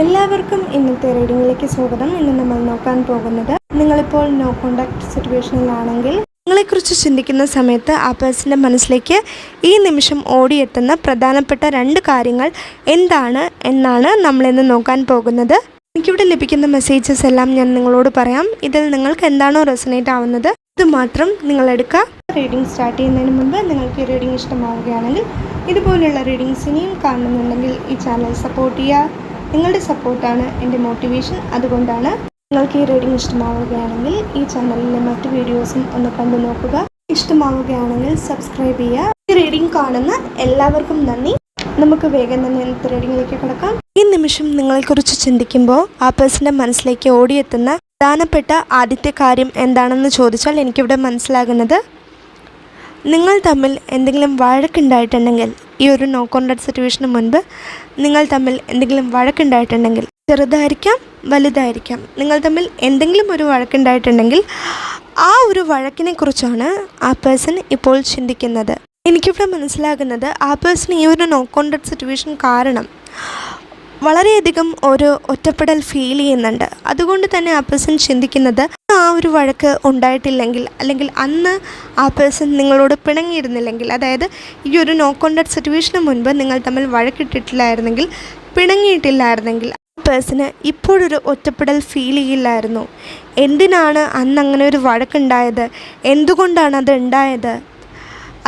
എല്ലാവർക്കും ഇന്നത്തെ റീഡിങ്ങിലേക്ക് സ്വാഗതം. ഇന്ന് നമ്മൾ നോക്കാൻ പോകുന്നത് നിങ്ങളിപ്പോൾ നോ കോണ്ടാക്ട് സിറ്റുവേഷനിലാണെങ്കിൽ നിങ്ങളെക്കുറിച്ച് ചിന്തിക്കുന്ന സമയത്ത് ആ പേഴ്സന്റെ മനസ്സിലേക്ക് ഈ നിമിഷം ഓടിയെത്തുന്ന പ്രധാനപ്പെട്ട രണ്ട് കാര്യങ്ങൾ എന്താണ് എന്നാണ് നമ്മളിന്ന് നോക്കാൻ പോകുന്നത്. എനിക്കിവിടെ ലഭിക്കുന്ന മെസ്സേജസ് എല്ലാം ഞാൻ നിങ്ങളോട് പറയാം. ഇതിൽ നിങ്ങൾക്ക് എന്താണോ റെസനേറ്റ് ആവുന്നത് ഇത് മാത്രം നിങ്ങൾ എടുക്കുക. റീഡിംഗ് സ്റ്റാർട്ട് ചെയ്യുന്നതിന് മുമ്പ് നിങ്ങൾക്ക് ഈ റീഡിംഗ് ഇഷ്ടമാവുകയാണെങ്കിൽ ഇതുപോലുള്ള റീഡിങ്സ് ഇനിയും കാണുന്നുണ്ടെങ്കിൽ ഈ ചാനൽ സപ്പോർട്ട് ചെയ്യുക. നിങ്ങളുടെ സപ്പോർട്ടാണ് എന്റെ മോട്ടിവേഷൻ. അതുകൊണ്ടാണ് നിങ്ങൾക്ക് ഈ റീഡിംഗ് ഇഷ്ടമാവുകയാണെങ്കിൽ ഈ ചാനലിലെ മറ്റു വീഡിയോസും ഒന്ന് കണ്ടു നോക്കുക. ഇഷ്ടമാവുകയാണെങ്കിൽ സബ്സ്ക്രൈബ് ചെയ്യുക. ഈ റീഡിംഗ് കാണുന്ന എല്ലാവർക്കും നന്ദി. നമുക്ക് വേഗം തന്നെ ഇന്നത്തെ റീഡിങ്ങിലേക്ക് കിടക്കാം. ഈ നിമിഷം നിങ്ങളെക്കുറിച്ച് ചിന്തിക്കുമ്പോൾ ആ പേഴ്സന്റെ മനസ്സിലേക്ക് ഓടിയെത്തുന്ന പ്രധാനപ്പെട്ട ആദ്യത്തെ കാര്യം എന്താണെന്ന് ചോദിച്ചാൽ എനിക്കിവിടെ മനസ്സിലാകുന്നത് നിങ്ങൾ തമ്മിൽ എന്തെങ്കിലും വഴക്കുണ്ടായിട്ടുണ്ടെങ്കിൽ ഈ ഒരു നോ കോൺടാക്ട് സിറ്റുവേഷന് മുൻപ് നിങ്ങൾ തമ്മിൽ എന്തെങ്കിലും വഴക്കുണ്ടായിട്ടുണ്ടെങ്കിൽ ചെറുതായിരിക്കാം വലുതായിരിക്കാം. നിങ്ങൾ തമ്മിൽ എന്തെങ്കിലും ഒരു വഴക്കുണ്ടായിട്ടുണ്ടെങ്കിൽ ആ ഒരു വഴക്കിനെക്കുറിച്ചാണ് ആ പേഴ്സൺ ഇപ്പോൾ ചിന്തിക്കുന്നത്. എനിക്കിവിടെ മനസ്സിലാകുന്നത് ആ പേഴ്സൺ ഈ ഒരു നോ കോൺടാക്ട് സിറ്റുവേഷൻ കാരണം വളരെയധികം ഒരു ഒറ്റപ്പെടൽ ഫീൽ ചെയ്യുന്നുണ്ട്. അതുകൊണ്ട് തന്നെ ആ പേഴ്സൺ ചിന്തിക്കുന്നത് ആ ഒരു വഴക്ക് ഉണ്ടായിട്ടില്ലെങ്കിൽ അല്ലെങ്കിൽ അന്ന് ആ പേഴ്സൺ നിങ്ങളോട് പിണങ്ങിയിരുന്നില്ലെങ്കിൽ അതായത് ഈ ഒരു നോ കോണ്ടാക്ട് സിറ്റുവേഷന് മുൻപ് നിങ്ങൾ തമ്മിൽ വഴക്കിട്ടിട്ടില്ലായിരുന്നെങ്കിൽ പിണങ്ങിയിട്ടില്ലായിരുന്നെങ്കിൽ പേഴ്സണ് ഇപ്പോഴൊരു ഒറ്റപ്പെടൽ ഫീൽ ചെയ്യില്ലായിരുന്നു. എന്തിനാണ് അന്ന് അങ്ങനെ ഒരു വഴക്കുണ്ടായത്? എന്തുകൊണ്ടാണ് അത് ഉണ്ടായത്?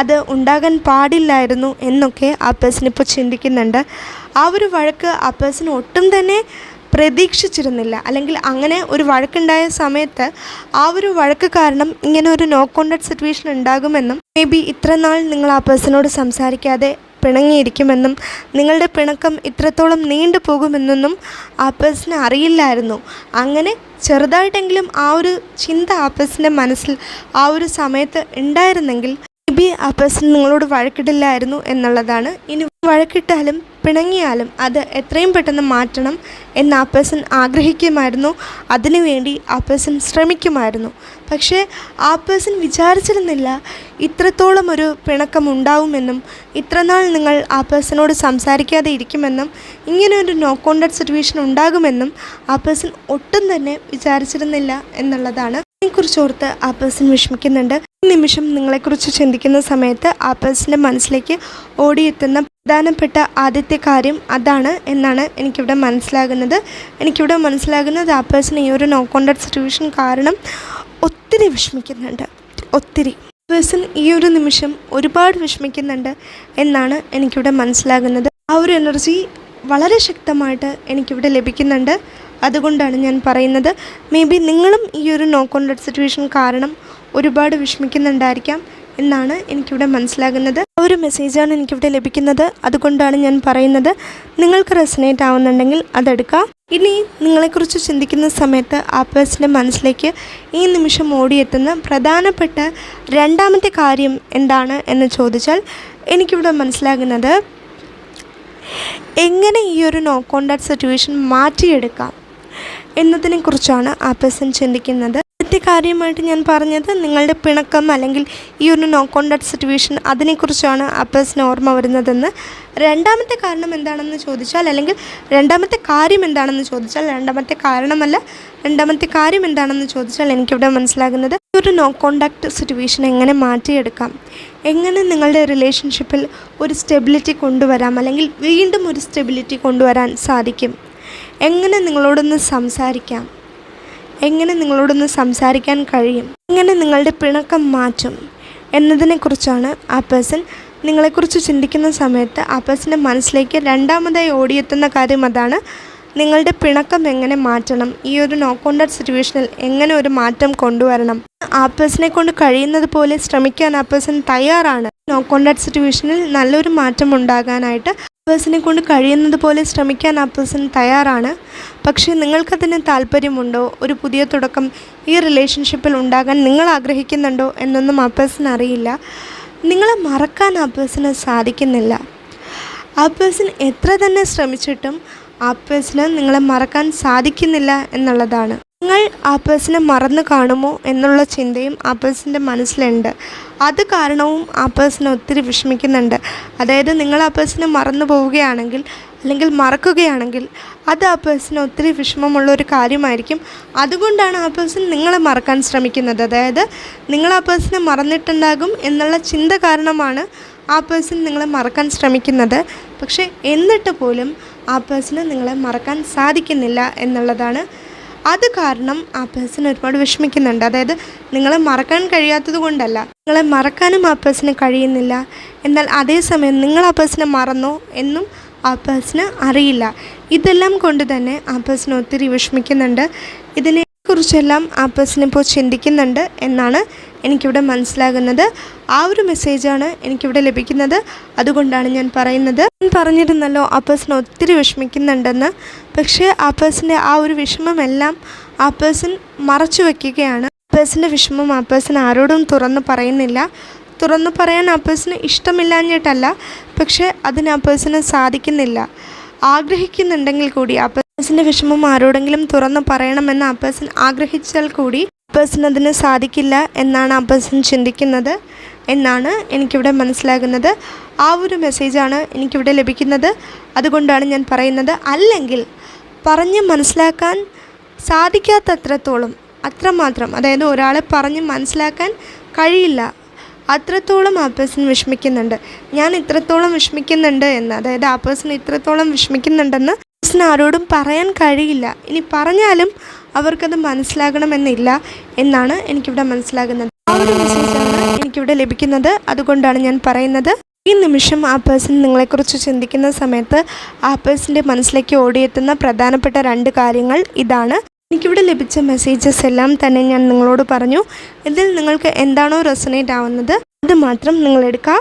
അത് ഉണ്ടാകാൻ പാടില്ലായിരുന്നു എന്നൊക്കെ ആ ഇപ്പോൾ ചിന്തിക്കുന്നുണ്ട്. ആ ഒരു വഴക്ക് ആ ഒട്ടും തന്നെ പ്രതീക്ഷിച്ചിരുന്നില്ല. അല്ലെങ്കിൽ അങ്ങനെ ഒരു വഴക്കുണ്ടായ സമയത്ത് ആ ഒരു വഴക്ക് കാരണം ഇങ്ങനെ ഒരു നോ കോണ്ടാക്ട് സിറ്റുവേഷൻ ഉണ്ടാകുമെന്നും മേ ബി ഇത്ര നാൾ നിങ്ങൾ ആ പേഴ്സണോട് സംസാരിക്കാതെ പിണങ്ങിയിരിക്കുമെന്നും നിങ്ങളുടെ പിണക്കം ഇത്രത്തോളം നീണ്ടു പോകുമെന്നൊന്നും ആ പേഴ്സണ് അറിയില്ലായിരുന്നു. അങ്ങനെ ചെറുതായിട്ടെങ്കിലും ആ ഒരു ചിന്ത ആ പേഴ്സന്റെ മനസ്സിൽ ആ ഒരു സമയത്ത് ഉണ്ടായിരുന്നെങ്കിൽ ബി ആ പേഴ്സൺ നിങ്ങളോട് വഴക്കിടില്ലായിരുന്നു എന്നുള്ളതാണ്. ഇനി വഴക്കിട്ടാലും പിണങ്ങിയാലും അത് എത്രയും പെട്ടെന്ന് മാറ്റണം എന്ന് ആ പേഴ്സൺ ആഗ്രഹിക്കുമായിരുന്നു. അതിനുവേണ്ടി ആ പേഴ്സൺ ശ്രമിക്കുമായിരുന്നു. പക്ഷേ ആ പേഴ്സൺ വിചാരിച്ചിരുന്നില്ല ഇത്രത്തോളം ഒരു പിണക്കം ഉണ്ടാവുമെന്നും ഇത്രനാൾ നിങ്ങൾ ആ പേഴ്സണോട് സംസാരിക്കാതെ ഇരിക്കുമെന്നും ഇങ്ങനെ ഒരു നോ കോണ്ടാക്ട് സിറ്റുവേഷൻ ഉണ്ടാകുമെന്നും ആ പേഴ്സൺ ഒട്ടും തന്നെ വിചാരിച്ചിരുന്നില്ല എന്നുള്ളതാണ്. ഇതിനെക്കുറിച്ച് ഓർത്ത് ആ പേഴ്സൺ വിഷമിക്കുന്നുണ്ട്. ഈ നിമിഷം നിങ്ങളെക്കുറിച്ച് ചിന്തിക്കുന്ന സമയത്ത് ആ പേഴ്സന്റെ മനസ്സിലേക്ക് ഓടിയെത്തുന്ന പ്രധാനപ്പെട്ട ആദ്യത്തെ കാര്യം അതാണ് എന്നാണ് എനിക്കിവിടെ മനസ്സിലാകുന്നത്. എനിക്കിവിടെ മനസ്സിലാകുന്നത് ആ പേഴ്സൺ ഈ ഒരു നോ കോണ്ടാക്ട് സിറ്റുവേഷൻ കാരണം ഒത്തിരി വിഷമിക്കുന്നുണ്ട്. ഒത്തിരി. പേഴ്സൺ ഈ ഒരു നിമിഷം ഒരുപാട് വിഷമിക്കുന്നുണ്ട് എന്നാണ് എനിക്കിവിടെ മനസ്സിലാകുന്നത്. ആ ഒരു എനർജി വളരെ ശക്തമായിട്ട് എനിക്കിവിടെ ലഭിക്കുന്നുണ്ട്. അതുകൊണ്ടാണ് ഞാൻ പറയുന്നത്. മേ ബി നിങ്ങളും ഈ ഒരു നോ കോൺടാക്ട് സിറ്റുവേഷൻ കാരണം ഒരുപാട് വിഷമിക്കുന്നുണ്ടായിരിക്കാം എന്നാണ് എനിക്കിവിടെ മനസ്സിലാകുന്നത്. ഒരു മെസ്സേജാണ് എനിക്കിവിടെ ലഭിക്കുന്നത്. അതുകൊണ്ടാണ് ഞാൻ പറയുന്നത്. നിങ്ങൾക്ക് റെസനേറ്റ് ആവുന്നുണ്ടെങ്കിൽ അതെടുക്കാം. ഇനി നിങ്ങളെക്കുറിച്ച് ചിന്തിക്കുന്ന സമയത്ത് ആ പേഴ്സന്റെ മനസ്സിലേക്ക് ഈ നിമിഷം ഓടിയെത്തുന്ന പ്രധാനപ്പെട്ട രണ്ടാമത്തെ കാര്യം എന്താണ് എന്ന് ചോദിച്ചാൽ എനിക്കിവിടെ മനസ്സിലാകുന്നത് എങ്ങനെ ഈ ഒരു നോ കോണ്ടാക്ട് സിറ്റുവേഷൻ മാറ്റിയെടുക്കാം? എന്നതിനെക്കുറിച്ചാണ് ആ പേഴ്സൺ ചിന്തിക്കുന്നത്. ആദ്യത്തെ കാര്യമായിട്ട് ഞാൻ പറഞ്ഞത് നിങ്ങളുടെ പിണക്കം അല്ലെങ്കിൽ ഈ ഒരു നോ കോണ്ടാക്ട് സിറ്റുവേഷൻ അതിനെക്കുറിച്ചാണ് ആ പേഴ്സൺ ഓർമ്മ വരുന്നതെന്ന്. രണ്ടാമത്തെ കാരണം എന്താണെന്ന് ചോദിച്ചാൽ അല്ലെങ്കിൽ രണ്ടാമത്തെ കാര്യം എന്താണെന്ന് ചോദിച്ചാൽ രണ്ടാമത്തെ കാരണമല്ല. രണ്ടാമത്തെ കാര്യം എന്താണെന്ന് ചോദിച്ചാൽ എനിക്കിവിടെ മനസ്സിലാകുന്നത് ഈ ഒരു നോ കോണ്ടാക്ട് സിറ്റുവേഷൻ എങ്ങനെ മാറ്റിയെടുക്കാം? എങ്ങനെ നിങ്ങളുടെ റിലേഷൻഷിപ്പിൽ ഒരു സ്റ്റെബിലിറ്റി കൊണ്ടുവരാം? അല്ലെങ്കിൽ വീണ്ടും ഒരു സ്റ്റെബിലിറ്റി കൊണ്ടുവരാൻ സാധിക്കും? എങ്ങനെ നിങ്ങളോടൊന്ന് സംസാരിക്കാം? എങ്ങനെ നിങ്ങളോടൊന്ന് സംസാരിക്കാൻ കഴിയും? എങ്ങനെ നിങ്ങളുടെ പിണക്കം മാറ്റും? എന്നതിനെക്കുറിച്ചാണ് ആ പേഴ്സൺ നിങ്ങളെക്കുറിച്ച് ചിന്തിക്കുന്ന സമയത്ത് ആ പേഴ്സന്റെ മനസ്സിലേക്ക് രണ്ടാമതായി ഓടിയെത്തുന്ന കാര്യം അതാണ് നിങ്ങളുടെ പിണക്കം എങ്ങനെ മാറ്റണം? ഈ ഒരു നോ കോണ്ടാക്ട് സിറ്റുവേഷനിൽ എങ്ങനെ ഒരു മാറ്റം കൊണ്ടുവരണം? ആ പേഴ്സണെ കൊണ്ട് കഴിയുന്നത് പോലെ ശ്രമിക്കാൻ ആ പേഴ്സൺ തയ്യാറാണ്. നോ കോണ്ടാക്ട് സിറ്റുവേഷനിൽ നല്ലൊരു മാറ്റം ഉണ്ടാകാനായിട്ട് പേഴ്സണെ കൊണ്ട് കഴിയുന്നത് പോലെ ശ്രമിക്കാൻ ആ പേഴ്സൺ തയ്യാറാണ്. പക്ഷേ നിങ്ങൾക്കതിന് താല്പര്യമുണ്ടോ? ഒരു പുതിയ തുടക്കം ഈ റിലേഷൻഷിപ്പിൽ ഉണ്ടാകാൻ നിങ്ങൾ ആഗ്രഹിക്കുന്നുണ്ടോ എന്നൊന്നും ആ പേഴ്സൺ അറിയില്ല. നിങ്ങളെ മറക്കാൻ ആ പേഴ്സണ് സാധിക്കുന്നില്ല. ആ പേഴ്സൺ എത്ര തന്നെ ശ്രമിച്ചിട്ടും ആ നിങ്ങളെ മറക്കാൻ സാധിക്കുന്നില്ല എന്നുള്ളതാണ്. നിങ്ങൾ ആ പേഴ്സണെ മറന്നു കാണുമോ എന്നുള്ള ചിന്തയും ആ മനസ്സിലുണ്ട്. അത് കാരണവും ആ ഒത്തിരി വിഷമിക്കുന്നുണ്ട്. അതായത് നിങ്ങൾ ആ പേഴ്സണെ മറന്നു പോവുകയാണെങ്കിൽ അല്ലെങ്കിൽ മറക്കുകയാണെങ്കിൽ അത് ആ പേഴ്സിന് ഒത്തിരി വിഷമമുള്ള ഒരു കാര്യമായിരിക്കും. അതുകൊണ്ടാണ് ആ പേഴ്സൺ നിങ്ങളെ മറക്കാൻ ശ്രമിക്കുന്നത്. അതായത് നിങ്ങൾ ആ പേഴ്സണെ മറന്നിട്ടുണ്ടാകും എന്നുള്ള ചിന്ത കാരണമാണ് ആ പേഴ്സൺ നിങ്ങളെ മറക്കാൻ ശ്രമിക്കുന്നത്. പക്ഷേ എന്നിട്ട് പോലും ആ പേഴ്സണ് നിങ്ങളെ മറക്കാൻ സാധിക്കുന്നില്ല എന്നുള്ളതാണ് അത് കാരണം ആ പേഴ്സൺ ഒരുപാട് വിഷമിക്കുന്നുണ്ട്. അതായത് നിങ്ങളെ മറക്കാൻ കഴിയാത്തത് കൊണ്ടല്ല. നിങ്ങളെ മറക്കാനും ആ പേഴ്സണ് കഴിയുന്നില്ല. എന്നാൽ അതേസമയം നിങ്ങൾ ആ പേഴ്സണെ മറന്നോ എന്നും ആ പേഴ്സണ് അറിയില്ല. ഇതെല്ലാം കൊണ്ട് തന്നെ ആ പേഴ്സൺ ഒത്തിരി വിഷമിക്കുന്നുണ്ട്. ഇതിനെക്കുറിച്ചെല്ലാം ആ പേഴ്സൺ ഇപ്പോൾ ചിന്തിക്കുന്നുണ്ട് എന്നാണ് എനിക്കിവിടെ മനസ്സിലാകുന്നത്. ആ ഒരു മെസ്സേജാണ് എനിക്കിവിടെ ലഭിക്കുന്നത്. അതുകൊണ്ടാണ് ഞാൻ പറയുന്നത്. ഞാൻ പറഞ്ഞിരുന്നല്ലോ ആ പേഴ്സൺ ഒത്തിരി വിഷമിക്കുന്നുണ്ടെന്ന്. പക്ഷേ ആ പേഴ്സന്റെ ആ ഒരു വിഷമമെല്ലാം ആ പേഴ്സൺ മറച്ചു വയ്ക്കുകയാണ് പേഴ്സന്റെ വിഷമം ആ പേഴ്സൺ ആരോടും തുറന്ന് പറയുന്നില്ല. തുറന്ന് പറയാൻ ആ പേഴ്സണ് ഇഷ്ടമില്ലാഞ്ഞിട്ടല്ല. പക്ഷേ അതിന് ആ പേഴ്സണ് സാധിക്കുന്നില്ല. ആഗ്രഹിക്കുന്നുണ്ടെങ്കിൽ കൂടി ആ പേഴ്സന്റെ വിഷമം ആരോടെങ്കിലും തുറന്ന് പറയണമെന്ന് അപ്പേഴ്സൺ ആഗ്രഹിച്ചാൽ കൂടി അപ്പേഴ്സൺ പേഴ്സൺ അതിന് സാധിക്കില്ല എന്നാണ് അപ്പേഴ്സൺ ചിന്തിക്കുന്നത് എന്നാണ് എനിക്കിവിടെ മനസ്സിലാകുന്നത്. ആ ഒരു മെസ്സേജാണ് എനിക്കിവിടെ ലഭിക്കുന്നത്. അതുകൊണ്ടാണ് ഞാൻ പറയുന്നത്. അല്ലെങ്കിൽ പറഞ്ഞ് മനസ്സിലാക്കാൻ സാധിക്കാത്തത്രത്തോളം അത്രമാത്രം അതായത് ഒരാളെ പറഞ്ഞ് മനസ്സിലാക്കാൻ കഴിയില്ല അത്രത്തോളം ആ പേഴ്സൺ വിഷമിക്കുന്നുണ്ട്. ഞാൻ ഇത്രത്തോളം വിഷമിക്കുന്നുണ്ട് എന്ന് അതായത് ആ പേഴ്സൺ ഇത്രത്തോളം വിഷമിക്കുന്നുണ്ടെന്ന് പേഴ്സൺ ആരോടും പറയാൻ കഴിയില്ല. ഇനി പറഞ്ഞാലും അവർക്കത് മനസ്സിലാകണമെന്നില്ല എന്നാണ് എനിക്കിവിടെ മനസ്സിലാകുന്നത്. ഒരു എനിക്കിവിടെ ലഭിക്കുന്നത്. അതുകൊണ്ടാണ് ഞാൻ പറയുന്നത്. ഈ നിമിഷം ആ പേഴ്സൺ നിങ്ങളെക്കുറിച്ച് ചിന്തിക്കുന്ന സമയത്ത് ആ പേഴ്സന്റെ മനസ്സിലേക്ക് ഓടിയെത്തുന്ന പ്രധാനപ്പെട്ട രണ്ട് കാര്യങ്ങൾ ഇതാണ്. എനിക്കിവിടെ ലഭിച്ച മെസ്സേജസ് എല്ലാം തന്നെ ഞാൻ നിങ്ങളോട് പറഞ്ഞു. ഇതിൽ നിങ്ങൾക്ക് എന്താണോ റെസനേറ്റ് ആവുന്നത് അത് മാത്രം നിങ്ങളെടുക്കാം